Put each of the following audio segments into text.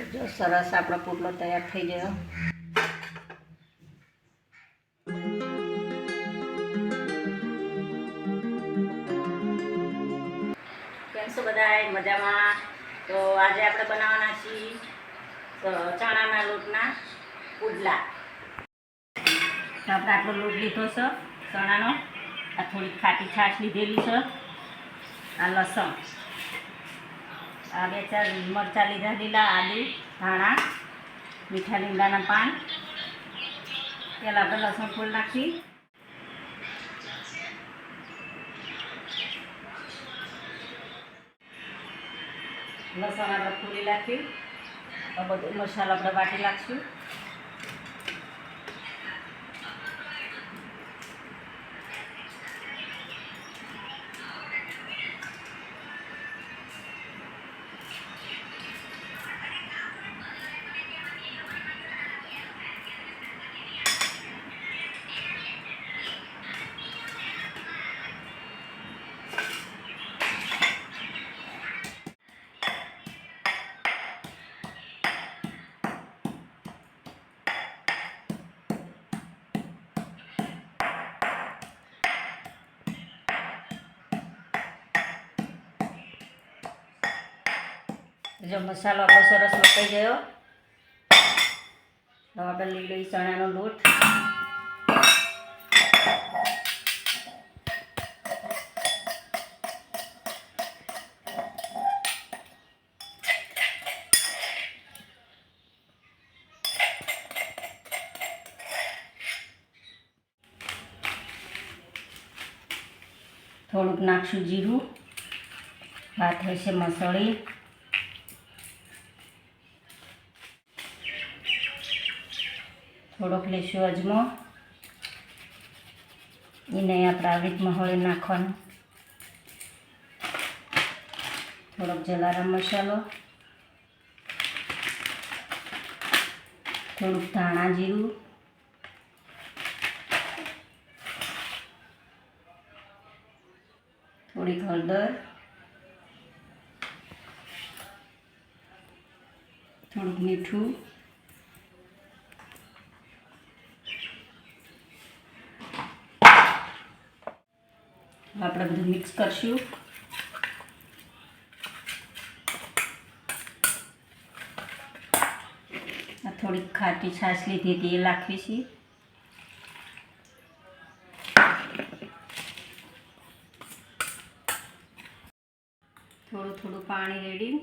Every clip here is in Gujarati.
જો સરસ આપણો પુટલો તૈયાર થઈ ગયો. કેમ છો બધાય મજામાં. તો આજે આપણે બનાવવાના છીએ ચણાના લોટના પુડલા. આપણે આટલો લોટ લીધો છે, ચણાનો. આ થોડીક ખાટી છાશ લીધેલી છે. આ લસણ. આ બે ચાર મરચાં લીધા, લીલા આદુ, ધાણા, મીઠા લીમડાના પાન. પહેલાં આપણે લસણ ફૂલ નાખી? લસણ આપણે ફૂલી નાખી બધો મસાલો આપણે વાટી નાખશું. જો મસાલો આપણો સરસ મકાઈ ગયો. હવે આપણે લઈ લઈ ચણાનો લોટ. થોડુંક નાખશું જીરું. વાત હશે મસળી. થોડોક લેશું અજમો. એને આપણે આવી રીતમાં હળી થોડોક જલારામ મસાલો. થોડુંક ધાણા જીરું. થોડીક હળદર. થોડુંક મીઠું. આપણે બધું મિક્સ કરશું. થોડીક ખાટી છાશ લીધી હતી, એ નાખવી છે થોડું થોડું પાણી રેડી.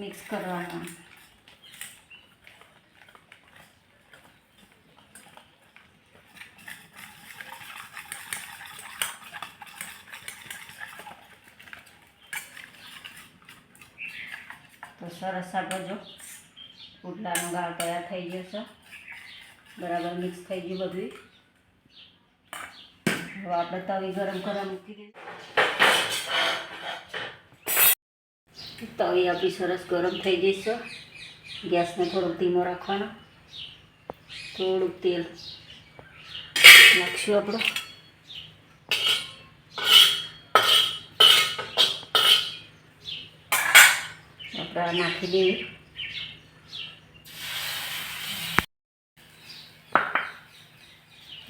મિક્સ કરવાનું. સરસ આપણો જો પુટલાનો ગાળ તૈયાર થઈ ગયો છે. બરાબર મિક્સ થઈ ગયું બધું હવે આપણે તવી ગરમ કરવા મૂકી દઈએ. તવી આપણી સરસ ગરમ થઈ જઈશ ગેસને થોડોક ધીમો રાખવાનો. થોડુંક તેલ નાખશું આપણું. આપણે નાખી દેવી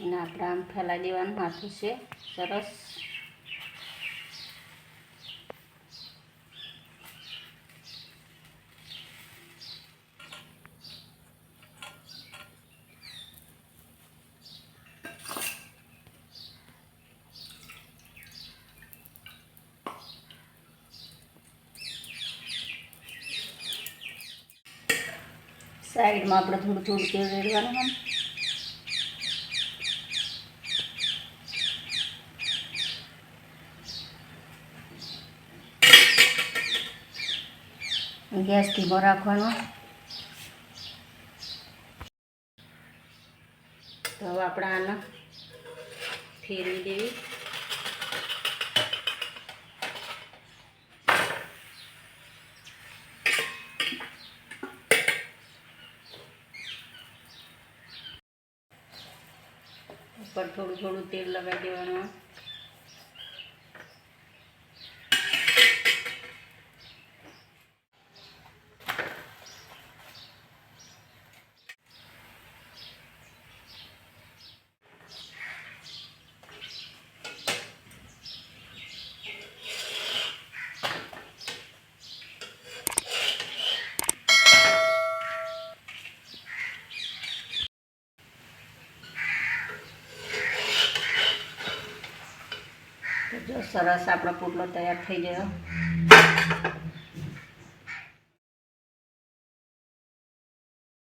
અને આપણે આમ ફેલાઈ દેવાનું માથું છે. સરસ. સાઈડમાં આપણે થોડું થોડું તેલ રેડવાનું આમ ગેસ ધીમો રાખવાનો. તો હવે આપણે આને ફેરવી દેવી. ઉપર થોડું થોડું તેલ લગાવી દેવાનું. જો સરસ આપણો પુટલો તૈયાર થઈ ગયો.